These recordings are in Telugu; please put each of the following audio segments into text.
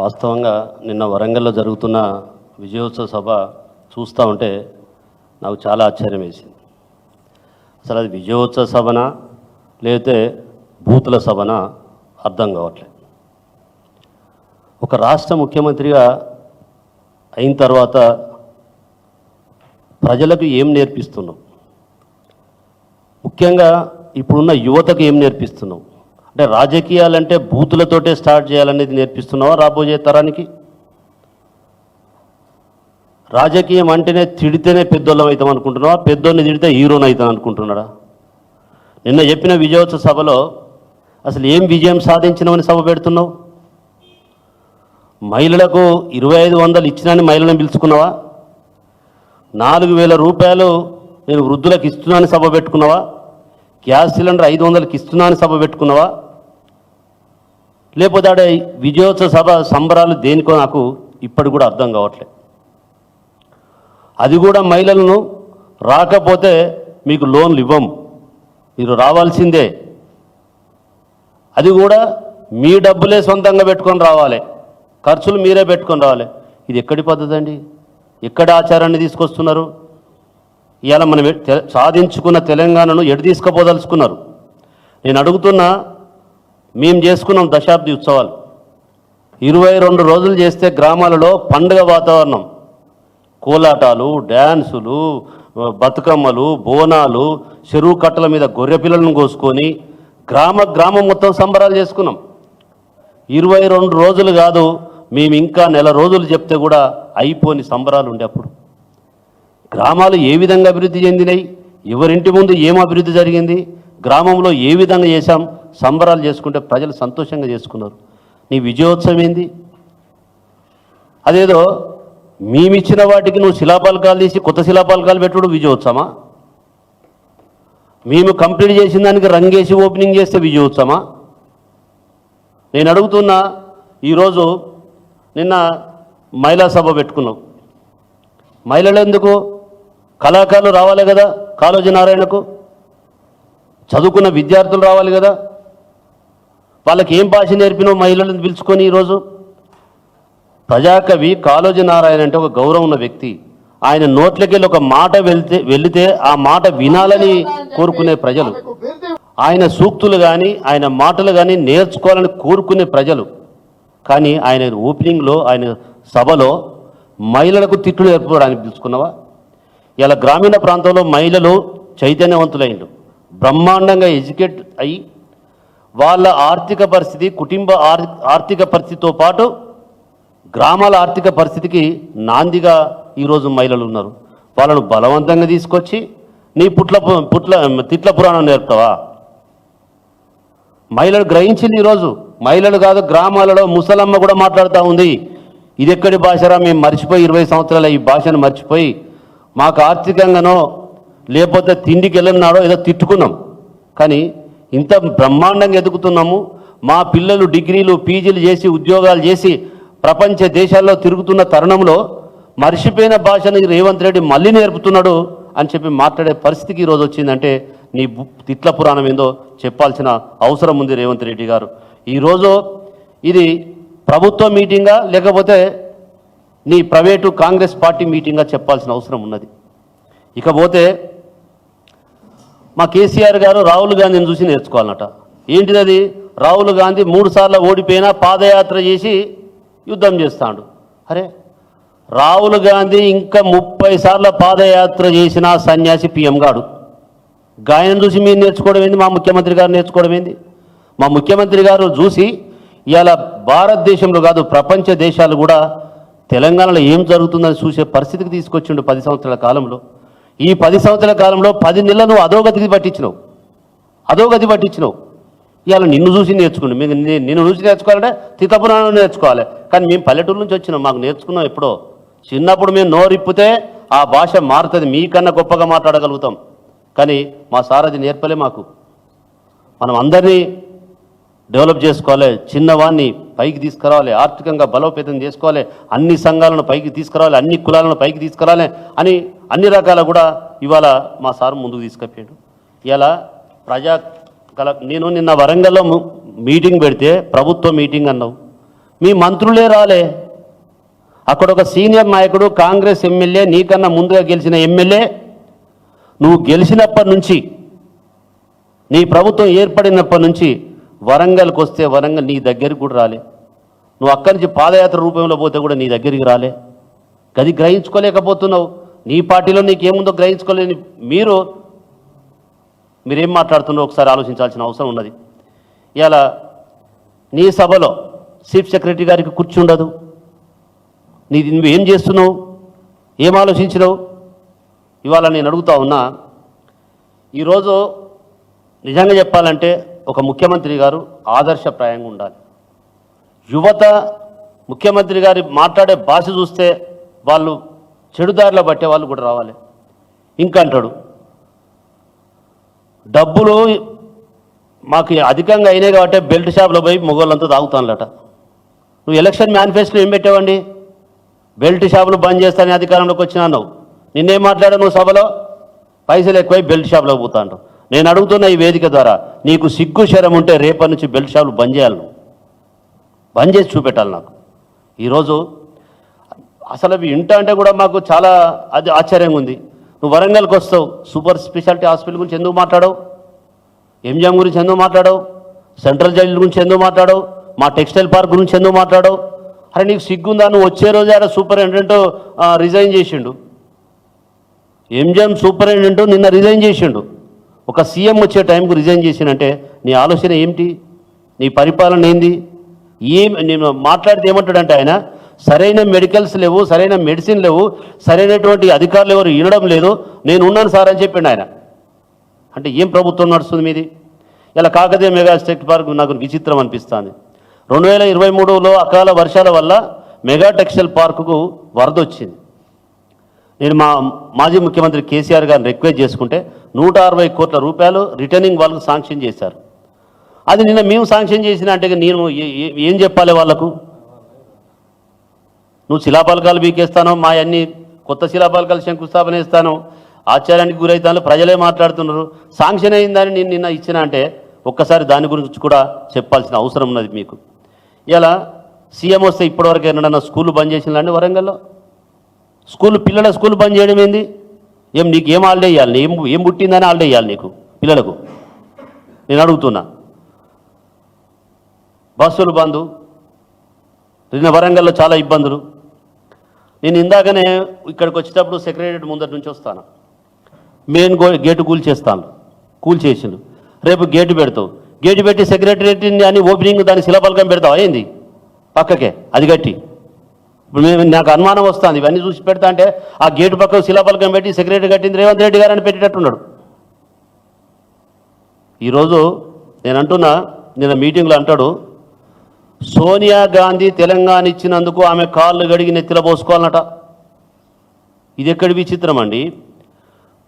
వాస్తవంగా నిన్న వరంగల్లో జరుగుతున్న విజయోత్సవ సభ చూస్తూ ఉంటే నాకు చాలా ఆశ్చర్యం వేసింది. అసలు అది విజయోత్సవ సభనా లేతే బూతుల సభనా అర్థం కావట్లేదు. ఒక రాష్ట్ర ముఖ్యమంత్రిగా అయిన తర్వాత ప్రజలకు ఏం నేర్పిస్తున్నాం? ముఖ్యంగా ఇప్పుడున్న యువతకు ఏం నేర్పిస్తున్నావు అంటే రాజకీయాలంటే బూతులతోటే స్టార్ట్ చేయాలనేది నేర్పిస్తున్నావా రాబోయే తరానికి? రాజకీయం అంటేనే తిడితేనే పెద్దోళ్ళం అవుతాం అనుకుంటున్నావా? పెద్దోళ్ళని తిడితే హీరోని అవుతాం అనుకుంటున్నాడా? నిన్న చెప్పిన విజయోత్సవ సభలో అసలు ఏం విజయం సాధించినవని సభ పెడుతున్నావు? మహిళలకు ఇరవై ఐదు వందలు ఇచ్చినని మహిళలను పిలుచుకున్నావా? నాలుగు వేల రూపాయలు నేను వృద్ధులకు ఇస్తున్నానని సభ పెట్టుకున్నావా? గ్యాస్ సిలిండర్ ఐదు వందలకి ఇస్తున్నాను సభ పెట్టుకున్నావా? లేకపోతే ఆడ విజయోత్సవ సభ సంబరాలు దేనికో నాకు ఇప్పటికి కూడా అర్థం కావట్లే. అది కూడా మహిళలను రాకపోతే మీకు లోన్లు ఇవ్వం. మీరు రావాల్సిందే. అది కూడా మీ డబ్బులే సొంతంగా పెట్టుకొని రావాలి. ఖర్చులు మీరే పెట్టుకొని రావాలి. ఇది ఎక్కడి పద్ధతి అండి? ఎక్కడ ఆచారాన్ని తీసుకొస్తున్నారు? ఇవాళ మనం తె- సాధించుకున్న తెలంగాణను ఎటు తీసుకుపోదలుచుకున్నారు? నేను అడుగుతున్నా మేము చేసుకున్నాం దశాబ్ది ఉత్సవాలు. ఇరవై రెండు రోజులు చేస్తే గ్రామాలలో పండుగ వాతావరణం. కోలాటాలు డ్యాన్సులు బతుకమ్మలు బోనాలు చెరువు కట్టల మీద గొర్రె పిల్లలను కోసుకొని గ్రామ గ్రామం మొత్తం సంబరాలు చేసుకున్నాం. ఇరవై రెండు రోజులు కాదు మేము ఇంకా నెల రోజులు చెప్తే కూడా అయిపోని సంబరాలు ఉండే అప్పుడు గ్రామాలు ఏ విధంగా అభివృద్ధి చెందినాయి? ఎవరింటి ముందు ఏం అభివృద్ధి జరిగింది? గ్రామంలో ఏ విధంగా చేశాం? సంబరాలు చేసుకుంటే ప్రజలు సంతోషంగా చేసుకున్నారు. నీ విజయోత్సవం ఏంది? అదేదో మేమిచ్చిన వాటికి నువ్వు శిలాపలకాలు తీసి కొత్త శిలాపలకాలు పెట్టుడు విజయోత్సవమా? మేము కంప్లీట్ చేసిన దానికి రంగేసి ఓపెనింగ్ చేస్తే విజయోత్సవమా? నేను అడుగుతున్నా ఈరోజు నిన్న మహిళా సభ పెట్టుకున్నాం. మహిళలు ఎందుకు? కళాకారులు రావాలి కదా కాళోజీ నారాయణకు? చదువుకున్న విద్యార్థులు రావాలి కదా? వాళ్ళకి ఏం భాష నేర్పినో మహిళలను పిలుచుకొని ఈరోజు? ప్రజాకవి కాళోజీ నారాయణ అంటే ఒక గౌరవం ఉన్న వ్యక్తి. ఆయన నోట్లకెళ్ళి ఒక మాట వెళ్తే వెళితే ఆ మాట వినాలని కోరుకునే ప్రజలు. ఆయన సూక్తులు కానీ ఆయన మాటలు కానీ నేర్చుకోవాలని కోరుకునే ప్రజలు. కానీ ఆయన ఓపెనింగ్లో ఆయన సభలో మహిళలకు తిట్లు నేర్పుకోవడానికి పిలుచుకున్నావా? ఇలా గ్రామీణ ప్రాంతంలో మహిళలు చైతన్యవంతులైండు బ్రహ్మాండంగా ఎడ్యుకేట్ అయ్యి వాళ్ళ ఆర్థిక పరిస్థితి కుటుంబ ఆర్ ఆర్థిక పరిస్థితితో పాటు గ్రామాల ఆర్థిక పరిస్థితికి నాందిగా ఈరోజు మహిళలు ఉన్నారు. వాళ్ళను బలవంతంగా తీసుకొచ్చి నీ పుట్ల పు- పుట్ల తిట్ల పురాణం నేర్పుతావా? మహిళలు గ్రహించింది ఈరోజు మహిళలు కాదు గ్రామాలలో ముసలమ్మ కూడా మాట్లాడుతూ ఉంది. ఇది ఎక్కడి భాషరా? మేము మర్చిపోయి ఇరవై సంవత్సరాల ఈ భాషను మర్చిపోయి మాకు ఆర్థికంగానో లేకపోతే తిండికి వెళ్ళినాడో ఏదో తిట్టుకున్నాం. కానీ ఇంత బ్రహ్మాండంగా ఎదుగుతున్నాము. మా పిల్లలు డిగ్రీలు పీజీలు చేసి ఉద్యోగాలు చేసి ప్రపంచ దేశాల్లో తిరుగుతున్న తరుణంలో మర్చిపోయిన భాషను రేవంత్ రెడ్డి మళ్ళీ నేర్పుతున్నాడు అని చెప్పి మాట్లాడే పరిస్థితికి ఈరోజు వచ్చిందంటే నీ తిట్ల పురాణం ఏందో చెప్పాల్సిన అవసరం ఉంది రేవంత్ రెడ్డి గారు. ఈరోజు ఇది ప్రభుత్వ మీటింగా లేకపోతే నీ ప్రైవేటు కాంగ్రెస్ పార్టీ మీటింగ్గా చెప్పాల్సిన అవసరం ఉన్నది. ఇకపోతే మా కేసీఆర్ గారు రాహుల్ గాంధీని చూసి నేర్చుకోవాలన్నట. ఏంటిది అది రాహుల్ గాంధీ మూడు సార్లు ఓడిపోయినా పాదయాత్ర చేసి యుద్ధం చేస్తాడు. అరే రాహుల్ గాంధీ ఇంకా ముప్పై సార్ల పాదయాత్ర చేసిన సన్యాసి పిఎం గాడు. గాయనం చూసి మీరు నేర్చుకోవడం ఏంది? మా ముఖ్యమంత్రి గారు నేర్చుకోవడం ఏంది? మా ముఖ్యమంత్రి గారు చూసి ఇవాళ భారతదేశంలో కాదు ప్రపంచ దేశాలు కూడా తెలంగాణలో ఏం జరుగుతుందని చూసే పరిస్థితికి తీసుకొచ్చిండు పది సంవత్సరాల కాలంలో. ఈ పది సంవత్సరాల కాలంలో పది నెలలు నువ్వు అధోగతికి పట్టించినావు. అధోగతి పట్టించినావు. ఇవాళ నిన్ను చూసి నేర్చుకుని మీకు నిన్ను చూసి నేర్చుకోవాలంటే తితపురాణం నేర్చుకోవాలి. కానీ మేము పల్లెటూరు నుంచి వచ్చినాం. మాకు నేర్చుకున్నాం ఎప్పుడో? చిన్నప్పుడు మేము నోరిప్పితే ఆ భాష మారుతుంది. మీకన్నా గొప్పగా మాట్లాడగలుగుతాం. కానీ మా సార్ అది నేర్పలే మాకు. మనం అందరినీ డెవలప్ చేసుకోవాలి చిన్నవాడిని పైకి తీసుకురావాలి ఆర్థికంగా బలోపేతం చేసుకోవాలి అన్ని సంఘాలను పైకి తీసుకురావాలి అన్ని కులాలను పైకి తీసుకురావాలి అని అన్ని రకాల కూడా ఇవాళ మా సార్ ముందుకు తీసుకెళ్ళాడు ఇలా ప్రజా కల నేను నిన్న వరంగల్లో మీటింగ్ పెడితే ప్రభుత్వ మీటింగ్ అన్నావు. మీ మంత్రులే రాలే. అక్కడ ఒక సీనియర్ నాయకుడు కాంగ్రెస్ ఎమ్మెల్యే నీకన్నా ముందుగా గెలిచిన ఎమ్మెల్యే నువ్వు గెలిచినప్పటి నుంచి నీ ప్రభుత్వం ఏర్పడినప్పటి నుంచి వరంగల్కి వస్తే వరంగల్ నీ దగ్గరికి కూడా రాలే. నువ్వు అక్కడి నుంచి పాదయాత్ర రూపంలో పోతే కూడా నీ దగ్గరికి రాలే. గది గ్రహించుకోలేకపోతున్నావు. నీ పార్టీలో నీకేముందో గ్రహించుకోలేని మీరు మీరేం మాట్లాడుతున్నారో ఒకసారి ఆలోచించాల్సిన అవసరం ఉన్నది. ఇలా నీ సభలో చీఫ్ సెక్రటరీ గారికి కూర్చుండదు. నీ ఏం చేస్తున్నావు? ఏం ఆలోచించినావు? ఇవాళ నేను అడుగుతా ఉన్నా ఈరోజు నిజంగా చెప్పాలంటే ఒక ముఖ్యమంత్రి గారు ఆదర్శప్రాయంగా ఉండాలి. యువత ముఖ్యమంత్రి గారి మాట్లాడే భాష చూస్తే వాళ్ళు చెడుదారిలో పట్టే వాళ్ళు కూడా రావాలి. ఇంకా అంటాడు డబ్బులు మాకు అధికంగా అయినాయి కాబట్టి బెల్ట్ షాప్లో పోయి మొగోళ్ళంతా తాగుతానులట. నువ్వు ఎలక్షన్ మేనిఫెస్టో ఏం పెట్టావండి? బెల్ట్ షాపులు బంద్ చేస్తానే అధికారంలోకి వచ్చినా నువ్వు నిన్నేం మాట్లాడావు నువ్వు సభలో? పైసలు ఎక్కువై బెల్ట్ షాప్లో పోతాండు నేను అడుగుతున్న ఈ వేదిక ద్వారా నీకు సిగ్గు శరం ఉంటే రేపటి నుంచి బెల్ట్ షాపులు బంద్ చేయాలి నువ్వు. బంద్ చేసి చూపెట్టాలి నాకు. ఈరోజు అసలు అవి ఇంట అంటే కూడా మాకు చాలా అది ఆశ్చర్యంగా ఉంది. నువ్వు వరంగల్కి వస్తావు. సూపర్ స్పెషాలిటీ హాస్పిటల్ గురించి ఎందుకు మాట్లాడవు? ఎంజిఎం గురించి ఎందుకు మాట్లాడవు? సెంట్రల్ జైల్ గురించి ఎందుకు మాట్లాడవు? మా టెక్స్టైల్ పార్క్ గురించి ఎందుకు మాట్లాడవు? అరే నీకు సిగ్గుందా? నువ్వు వచ్చే రోజు ఆడ సూపరింటెండెంట్ రిజైన్ చేసిండు. ఎంజిఎం సూపరింటెండెంట్ నిన్న రిజైన్ చేసిండు. ఒక సీఎం వచ్చే టైంకు రిజైన్ చేసినంటే నీ ఆలోచన ఏమిటి? నీ పరిపాలన ఏంది? ఏం నేను మాట్లాడితే ఏమంటాడంటే ఆయన సరైన మెడికల్స్ లేవు సరైన మెడిసిన్ లేవు సరైనటువంటి అధికారులు ఎవరు వినడం లేదు నేను ఉన్నాను సార్ అని చెప్పిండు ఆయన. అంటే ఏం ప్రభుత్వం నడుస్తుంది మీది? ఇలా కాకతీయ మెగా పార్క్ నాకు విచిత్రం అనిపిస్తుంది. రెండు వేల ఇరవై మూడులో అకాల వర్షాల వల్ల మెగా టెక్స్టైల్ పార్కుకు వరద వచ్చింది. నేను మా మాజీ ముఖ్యమంత్రి కేసీఆర్ గారిని రిక్వెస్ట్ చేసుకుంటే నూట అరవై కోట్ల రూపాయలు రిటర్నింగ్ వాళ్ళకు శాంక్షన్ చేశారు. అది నిన్న మేము శాంక్షన్ చేసిన అంటే నేను ఏ- ఏం చెప్పాలి వాళ్ళకు? నువ్వు శిలాపలకాలు బీకేస్తానో మా అన్ని కొత్త శిలాపలకాలు శంకుస్థాపన చేస్తాను ఆశ్చర్యానికి గురవుతాను ప్రజలే మాట్లాడుతున్నారు. శాంక్షన్ అయిందని నేను నిన్న ఇచ్చిన అంటే ఒక్కసారి దాని గురించి కూడా చెప్పాల్సిన అవసరం ఉన్నది మీకు. ఇలా సీఎం వస్తే ఇప్పటివరకు ఎన్నడన్నా స్కూల్ బంద్ చేసిందండి వరంగల్లో? స్కూల్ పిల్లల స్కూల్ బంద్ చేయడం ఏంది? ఏం నీకు ఏం హాలిడే ఇవ్వాలి ఏం ఏం పుట్టిందని హాలిడే ఇవ్వాలి నీకు పిల్లలకు? నేను అడుగుతున్నా. బస్సులు బంద్. నిన్న వరంగల్లో చాలా ఇబ్బందులు. నేను ఇందాకనే ఇక్కడికి వచ్చేటప్పుడు సెక్రటరీ ముందటి నుంచి వస్తాను. మెయిన్ గో గేటు కూల్ చేస్తాను. కూల్ చేసిండు. రేపు గేటు పెడతావు. గేటు పెట్టి సెక్రటరేట్ అని ఓపెనింగ్ దాని శిలాపలకం పెడతావు అయింది పక్కకే. అది కట్టి. ఇప్పుడు మేము నాకు అనుమానం వస్తుంది. ఇవన్నీ చూసి పెడతా అంటే ఆ గేటు పక్క శిలాపలకం పెట్టి సెక్రటరీ కట్టింది రేవంత్ రెడ్డి గారు అని పెట్టేటట్టున్నాడు. ఈరోజు నేను అంటున్నా నిన్న మీటింగ్లో అంటాడు సోనియా గాంధీ తెలంగాణ ఇచ్చినందుకు ఆమె కాళ్ళు గడిగి నెత్తిలో పోసుకోవాలన్నట. ఇది ఎక్కడి విచిత్రం అండి?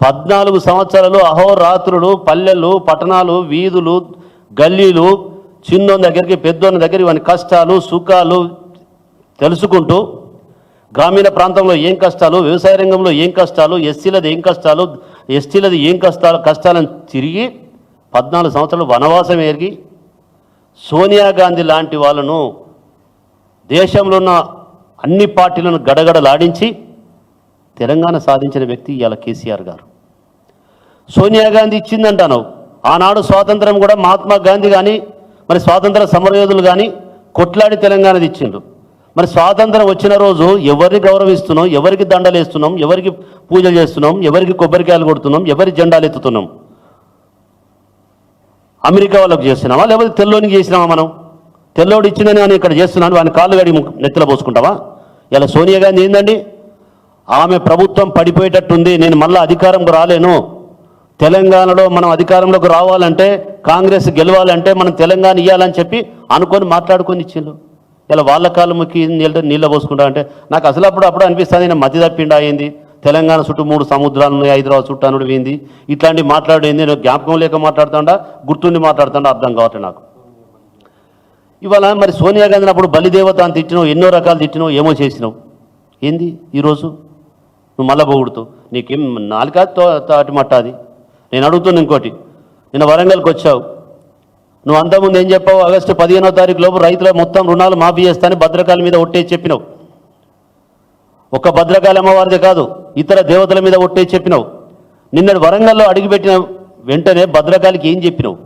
పద్నాలుగు సంవత్సరాలు అహోరాత్రులు పల్లెలు పట్టణాలు వీధులు గల్లీలు చిన్నోని దగ్గరికి పెద్దోని దగ్గరికి ఇవన్నీ కష్టాలు సుఖాలు తెలుసుకుంటూ గ్రామీణ ప్రాంతంలో ఏం కష్టాలు వ్యవసాయ రంగంలో ఏం కష్టాలు ఎస్సీలది ఏం కష్టాలు ఎస్టీలది ఏం కష్టాలు కష్టాలను తిరిగి పద్నాలుగు సంవత్సరాలు వనవాసం ఎరిగి సోనియా గాంధీ లాంటి వాళ్ళను దేశంలో ఉన్న అన్ని పార్టీలను గడగడలాడించి తెలంగాణ సాధించిన వ్యక్తి ఇవాళ కేసీఆర్ గారు. సోనియా గాంధీ ఇచ్చిందంటాను ఆనాడు స్వాతంత్రం కూడా మహాత్మా గాంధీ కానీ మరి స్వాతంత్ర సమరయోధులు కానీ కొట్లాడి తెలంగాణది ఇచ్చిండ్రు. మరి స్వాతంత్రం వచ్చిన రోజు ఎవరిని గౌరవిస్తున్నాం? ఎవరికి దండలు వేస్తున్నాం? ఎవరికి పూజలు చేస్తున్నాం? ఎవరికి కొబ్బరికాయలు కొడుతున్నాం? ఎవరి జెండాలు ఎత్తుతున్నాం? అమెరికా వాళ్ళకు చేస్తున్నావా లేకపోతే తెల్లోనికి చేసినావా మనం? తెల్లోడు ఇచ్చిందని నేను ఇక్కడ చేస్తున్నాను వాని కాళ్ళు గడి నెత్తిలో పోసుకుంటావా? ఇలా సోనియా గాంధీ ఏందండి? ఆమె ప్రభుత్వం పడిపోయేటట్టుంది నేను మళ్ళీ అధికారంకు రాలేను. తెలంగాణలో మనం అధికారంలోకి రావాలంటే కాంగ్రెస్ గెలవాలంటే మనం తెలంగాణ ఇవ్వాలని చెప్పి అనుకొని మాట్లాడుకొని ఇచ్చిండు. ఇలా వాళ్ళ కాళ్ళు నీళ్ళ నీళ్ళ పోసుకుంటా అంటే నాకు అసలు అప్పుడు అప్పుడు అనిపిస్తుంది నేను మధ్య తప్పిండా అయింది తెలంగాణ చుట్టూ మూడు సముద్రాలు ఉన్నాయి హైదరాబాద్ చుట్టూ అనుడు పోయింది ఇట్లాంటి మాట్లాడేంది నేను జ్ఞాపకం లేక మాట్లాడుతుండా గుర్తుండి మాట్లాడుతుండా అర్థం కావట్లేదు నాకు. ఇవాళ మరి సోనియా గాంధీని అప్పుడు బలిదేవత అని తిట్టినావు ఎన్నో రకాలు తిట్టినావు ఏమో చేసినావు. ఏంది ఈరోజు? నువ్వు మళ్ళా పొగుడుతూ నీకేం నాలుక తాటి మట్ట అది? నేను అడుగుతున్నా ఇంకోటి నిన్న వరంగల్కి వచ్చావు. నువ్వు అంతకుముందు ఏం చెప్పావు? ఆగస్టు పదిహేనో తారీఖు లోపు రైతుల మొత్తం రుణాలు మాఫీ చేస్తానని భద్రకాల మీద ఒట్టేసి చెప్పినావు. ఒక్క భద్రకాళి అమ్మవారిదే కాదు ఇతర దేవతల మీద ఒట్టేసి చెప్పినావు. నిన్న వరంగల్లో అడుగుపెట్టిన వెంటనే భద్రకాళికి ఏం చెప్పినావు?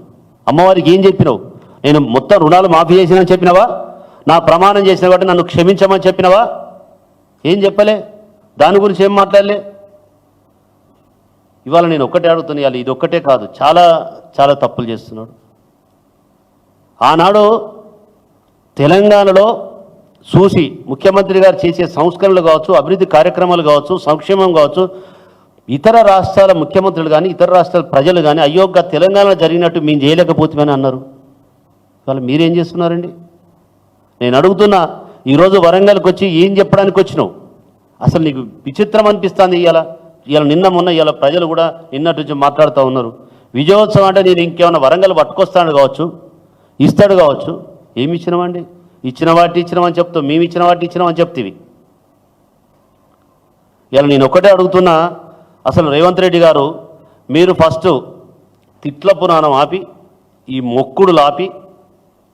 అమ్మవారికి ఏం చెప్పినావు? నేను మొత్తం రుణాలు మాఫీ చేసినని చెప్పినావా? నా ప్రమాణం చేసిన కాబట్టి నన్ను క్షమించమని చెప్పినావా? ఏం చెప్పలే? దాని గురించి ఏం మాట్లాడలే? ఇవాళ నేను ఒక్కటే అడుగుతున్నాను ఇది ఒక్కటే కాదు. చాలా చాలా తప్పులు చేస్తున్నాడు. ఆనాడు తెలంగాణలో చూసి ముఖ్యమంత్రి గారు చేసే సంస్కరణలు కావచ్చు అభివృద్ధి కార్యక్రమాలు కావచ్చు సంక్షేమం కావచ్చు ఇతర రాష్ట్రాల ముఖ్యమంత్రులు కానీ ఇతర రాష్ట్రాల ప్రజలు కానీ అయ్యోగా తెలంగాణలో జరిగినట్టు మేము చేయలేకపోతామని అన్నారు. ఇవాళ మీరేం చేస్తున్నారండి? నేను అడుగుతున్నా ఈరోజు వరంగల్కి వచ్చి ఏం చెప్పడానికి వచ్చినావు? అసలు నీకు విచిత్రం అనిపిస్తుంది ఇవాళ. ఇవాళ నిన్న మొన్న ఇవాళ ప్రజలు కూడా నిన్నటి నుంచి మాట్లాడుతూ ఉన్నారు. విజయోత్సవం అంటే నేను ఇంకేమైనా వరంగల్ పట్టుకొస్తాను కావచ్చు ఇస్తాడు కావచ్చు. ఏమి ఇచ్చినామండి? ఇచ్చిన వాటి ఇచ్చినామని చెప్తావు మేము ఇచ్చిన వాటి ఇచ్చినామని చెప్తీవి. ఇలా నేను ఒకటే అడుగుతున్నా అసలు రేవంత్ రెడ్డి గారు మీరు ఫస్ట్ తిట్ల పురాణం ఆపి ఈ మొక్కుడులు ఆపి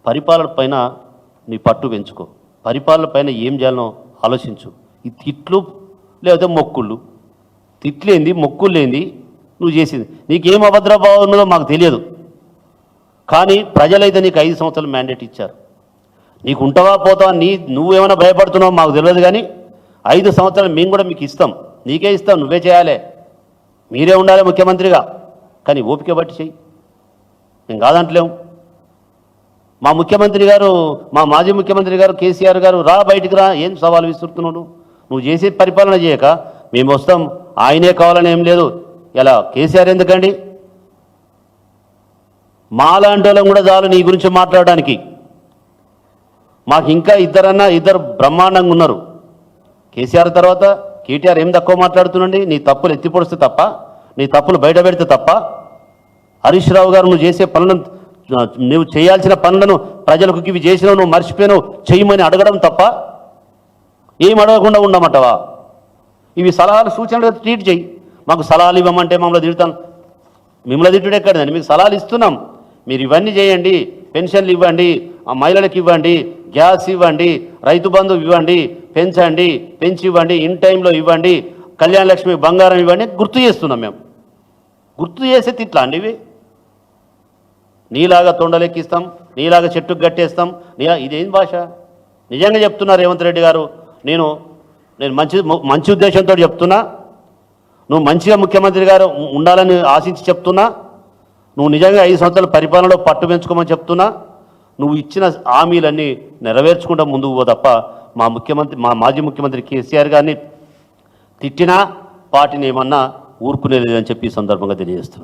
పరిపాలన పైన నీ పట్టు పెంచుకో. పరిపాలన పైన ఏం చేయాలనో ఆలోచించు. ఈ తిట్లు లేకపోతే మొక్కుళ్ళు. తిట్లేంది మొక్కులేంది నువ్వు చేసింది. నీకేం అభద్రభావం ఉన్నదో మాకు తెలియదు. కానీ ప్రజలైతే నీకు ఐదు సంవత్సరాలు మ్యాండేట్ ఇచ్చారు. నీకు ఉంటావా పోతావా నీ నువ్వేమైనా భయపడుతున్నావు మాకు తెలియదు కానీ ఐదు సంవత్సరాలు మేము కూడా మీకు ఇస్తాం. నీకే ఇస్తాం నువ్వే చేయాలి. మీరే ఉండాలి ముఖ్యమంత్రిగా. కానీ ఓపిక బట్టి చెయ్యి. మేము కాదంటలేము మా ముఖ్యమంత్రి గారు మా మాజీ ముఖ్యమంత్రి గారు కేసీఆర్ గారు రా బయటికి రా ఏం సవాలు విసురుతున్నాడు? నువ్వు చేసే పరిపాలన చేయక మేము వస్తాం. ఆయనే కావాలని ఏం లేదు. ఇలా కేసీఆర్ ఎందుకండి? మాలాంటి వాళ్ళం కూడా చాలు నీ గురించి మాట్లాడడానికి. మాకు ఇంకా ఇద్దరన్నా ఇద్దరు బ్రహ్మాండంగా ఉన్నారు. కేసీఆర్ తర్వాత కేటీఆర్ ఏం తక్కువ మాట్లాడుతుండండి? నీ తప్పులు ఎత్తిపొడిస్తే తప్ప నీ తప్పులు బయట పెడితే తప్ప. హరీష్ రావు గారు నువ్వు చేసే పనులను నువ్వు చేయాల్సిన పనులను ప్రజలకు ఇవి చేసినావు నువ్వు మర్చిపోయినావు చేయమని అడగడం తప్ప ఏం అడగకుండా ఉండమంటావా? ఇవి సలహాలు సూచనలు ట్రీట్ చేయి. మాకు సలహాలు ఇవ్వమంటే మమ్మల్ని తిడతాం. మిమ్మల్ని తిట్టుడు ఎక్కడదండి? మీకు సలహాలు ఇస్తున్నాం. మీరు ఇవన్నీ చేయండి పెన్షన్లు ఇవ్వండి ఆ మహిళలకు ఇవ్వండి గ్యాస్ ఇవ్వండి రైతు బంధు ఇవ్వండి పెంచండి పెంచి ఇవ్వండి ఇన్ టైంలో ఇవ్వండి కళ్యాణ లక్ష్మి బంగారం ఇవ్వండి గుర్తు చేస్తున్నాం మేము. గుర్తు చేసే తిట్లా అండి ఇవి? నీలాగా తొండలెక్కిస్తాం నీలాగా చెట్టుకు కట్టేస్తాం నీ ఇదేం భాష? నిజంగా చెప్తున్నా రేవంత్ రెడ్డి గారు నేను నేను మంచి మంచి ఉద్దేశంతో చెప్తున్నా. నువ్వు మంచిగా ముఖ్యమంత్రి గారు ఉండాలని ఆశించి చెప్తున్నా. నువ్వు నిజంగా ఐదు సంవత్సరాల పరిపాలనలో పట్టు పెంచుకోమని చెప్తున్నా నువ్వు ఇచ్చిన హామీలన్నీ నెరవేర్చుకుంటా ముందుకు పో తప్ప మా ముఖ్యమంత్రి మా మాజీ ముఖ్యమంత్రి కేసీఆర్ గారిని తిట్టినా వాటిని ఏమన్నా ఊరుకునేలేదని చెప్పి ఈ సందర్భంగా తెలియజేస్తున్నాను